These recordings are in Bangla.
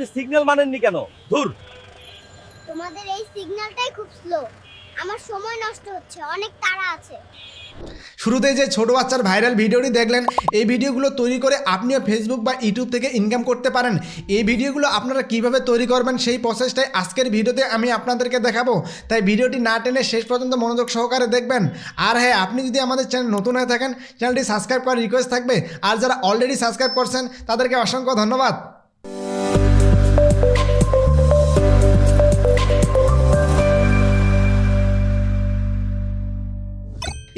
আপনি সিগন্যাল মানেননি কেন? ধুর। তোমাদের এই সিগন্যালটাই খুব স্লো আমার সময় নষ্ট হচ্ছে অনেক তাড়া আছে। শুরুতে যে ছোট বাচ্চার ভাইরাল ভিডিওটি দেখলেন এই ভিডিওগুলো তৈরি করে আপনিও ফেসবুক বা ইউটিউব থেকে ইনকাম করতে পারেন। এই ভিডিওগুলো আপনারা কীভাবে তৈরি করবেন সেই প্রসেসটাই আজকের ভিডিওতে আমি আপনাদেরকে দেখাবো। তাই ভিডিওটি না টেনে শেষ পর্যন্ত মনোযোগ সহকারে দেখবেন। আর হ্যাঁ আপনি যদি আমাদের চ্যানেল নতুন হয়ে থাকেন চ্যানেলটি সাবস্ক্রাইব করার রিকোয়েস্ট থাকবে। আর যারা অলরেডি সাবস্ক্রাইব করছেন তাদেরকে অসংখ্য ধন্যবাদ।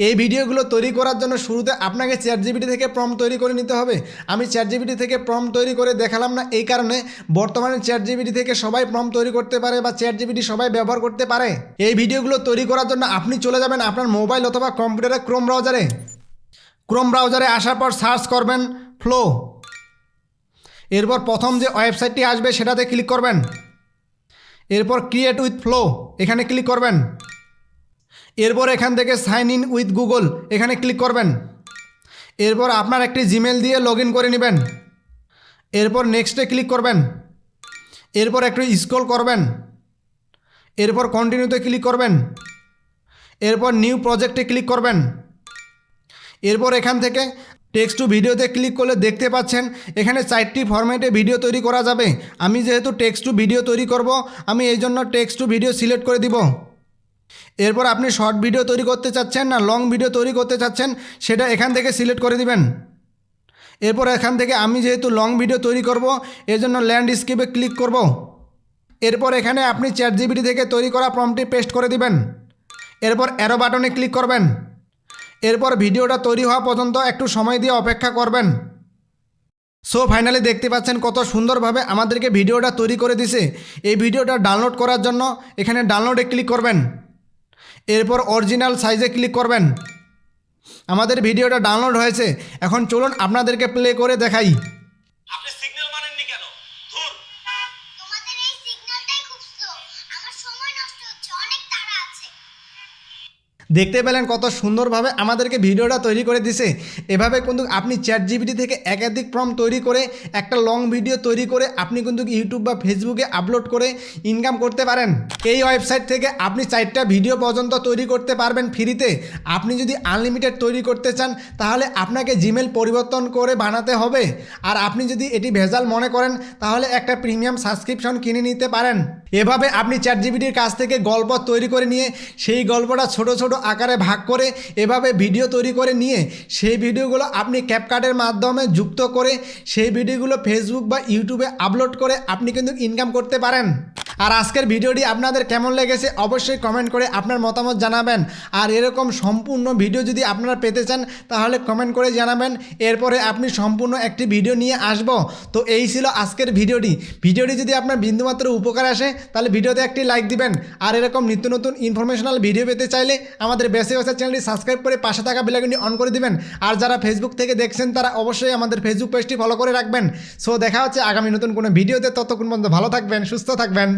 এই ভিডিওগুলো তৈরি করার জন্য শুরুতে আপনাকে চ্যাট জিবিটি থেকে প্রম তৈরি করে নিতে হবে। আমি চ্যাট জিবিটি থেকে প্রম তৈরি করে দেখালাম না, এই কারণে বর্তমানে চ্যাট জিবিটি থেকে সবাই প্রম তৈরি করতে পারে বা চ্যাট জিবিটি সবাই ব্যবহার করতে পারে। এই ভিডিওগুলো তৈরি করার জন্য আপনি চলে যাবেন আপনার মোবাইল অথবা কম্পিউটারে ক্রোম ব্রাউজারে ক্রোম ব্রাউজারে আসার পর সার্চ করবেন ফ্লো এরপর প্রথম যে ওয়েবসাইটটি আসবে সেটাতে ক্লিক করবেন। এরপর ক্রিয়েট উইথ ফ্লো এখানে ক্লিক করবেন। এরপর এখান থেকে সাইন ইন উইথ গুগল। এখানে ক্লিক করবেন। এরপর আপনার একটি জিমেল দিয়ে লগ করে নেবেন। এরপর নেক্সটে ক্লিক করবেন। এরপর একটু স্ক্রল করবেন। এরপর কন্টিনিউতে ক্লিক করবেন। এরপর নিউ প্রজেক্টে ক্লিক করবেন। এরপর এখান থেকে টেক্সট টু ভিডিওতে ক্লিক করলে দেখতে পাচ্ছেন, এখানে চারটি ফরম্যাটে ভিডিও তৈরি করা যাবে। আমি যেহেতু টেক্সট টু ভিডিও তৈরি করব, আমি এই জন্য টেক্সট টু ভিডিও সিলেক্ট করে দিব। এরপর আপনি শর্ট ভিডিও তৈরি করতে চাচ্ছেন না লং ভিডিও তৈরি করতে চাচ্ছেন, সেটা এখান থেকে সিলেক্ট করে দিবেন। এরপর এখান থেকে আমি যেহেতু লং ভিডিও তৈরি করব এর জন্য ল্যান্ডস্কেপে ক্লিক করব। এরপর এখানে আপনি চ্যাট জিবিটি থেকে তৈরি করা প্রম্পটি পেস্ট করে দিবেন। এরপর অ্যারো বাটনে ক্লিক করবেন। এরপর ভিডিওটা তৈরি হওয়া পর্যন্ত একটু সময় দিয়ে অপেক্ষা করবেন। সো ফাইনালি দেখতে পাচ্ছেন কত সুন্দরভাবে আমাদেরকে ভিডিওটা তৈরি করে দিছে। এই ভিডিওটা ডাউনলোড করার জন্য এখানে ডাউনলোডে ক্লিক করবেন। এরপর অরিজিনাল সাইজে ক্লিক করবেন। আমাদের ভিডিওটা ডাউনলোড হয়েছে। এখন চলুন আপনাদেরকে প্লে করে দেখাই। দেখতে পেলেন কত সুন্দরভাবে আমাদেরকে ভিডিওটা তৈরি করে দিছে। এভাবে কিন্তু আপনি চ্যাট জিবিটি থেকে একাধিক ফর্ম তৈরি করে, একটা লং ভিডিও তৈরি করে আপনি কিন্তু ইউটিউব বা ফেসবুকে আপলোড করে ইনকাম করতে পারেন। এই ওয়েবসাইট থেকে আপনি চারটা ভিডিও পর্যন্ত তৈরি করতে পারবেন ফ্রিতে আপনি যদি আনলিমিটেড তৈরি করতে চান, তাহলে আপনাকে জিমেল পরিবর্তন করে বানাতে হবে। আর আপনি যদি এটি ভেজাল মনে করেন, তাহলে একটা প্রিমিয়াম সাবস্ক্রিপশন কিনে নিতে পারেন। এভাবে আপনি চ্যাট জিবিটির কাছ থেকে গল্প তৈরি করে নিয়ে, সেই গল্পটা ছোট ছোট আকারে ভাগ করে, এভাবে ভিডিও তৈরি করে নিয়ে, সেই ভিডিওগুলো আপনি ক্যাপকার্টের মাধ্যমে যুক্ত করে, সেই ভিডিওগুলো ফেসবুক বা ইউটিউবে আপলোড করে আপনি কিন্তু ইনকাম করতে পারেন। আর আজকের ভিডিওটি আপনাদের কেমন লেগেছে অবশ্যই কমেন্ট করে আপনার মতামত জানাবেন। আর এরকম সম্পূর্ণ ভিডিও যদি আপনারা পেতে চান, তাহলে কমেন্ট করে জানাবেন। এরপরে আপনি সম্পূর্ণ একটি ভিডিও নিয়ে আসব। তো এই ছিল আজকের ভিডিওটি। ভিডিওটি যদি আপনার বিন্দুমাত্র উপকার আসে, তাহলে ভিডিওতে একটি লাইক দিবেন। আর এরকম নিত্য নতুন ইনফরমেশনাল ভিডিও পেতে চাইলে আমাদের বেসে বেসে চ্যানেলটি সাবস্ক্রাইব করে পাশে থাকা বেলাগুনি অন করে দিবেন। আর যারা ফেসবুক থেকে দেখছেন, তারা অবশ্যই আমাদের ফেসবুক পেজটি ফলো করে রাখবেন। সো দেখা হচ্ছে আগামী নতুন কোনো ভিডিওতে। ততক্ষণ পর্যন্ত ভালো থাকবেন, সুস্থ থাকবেন।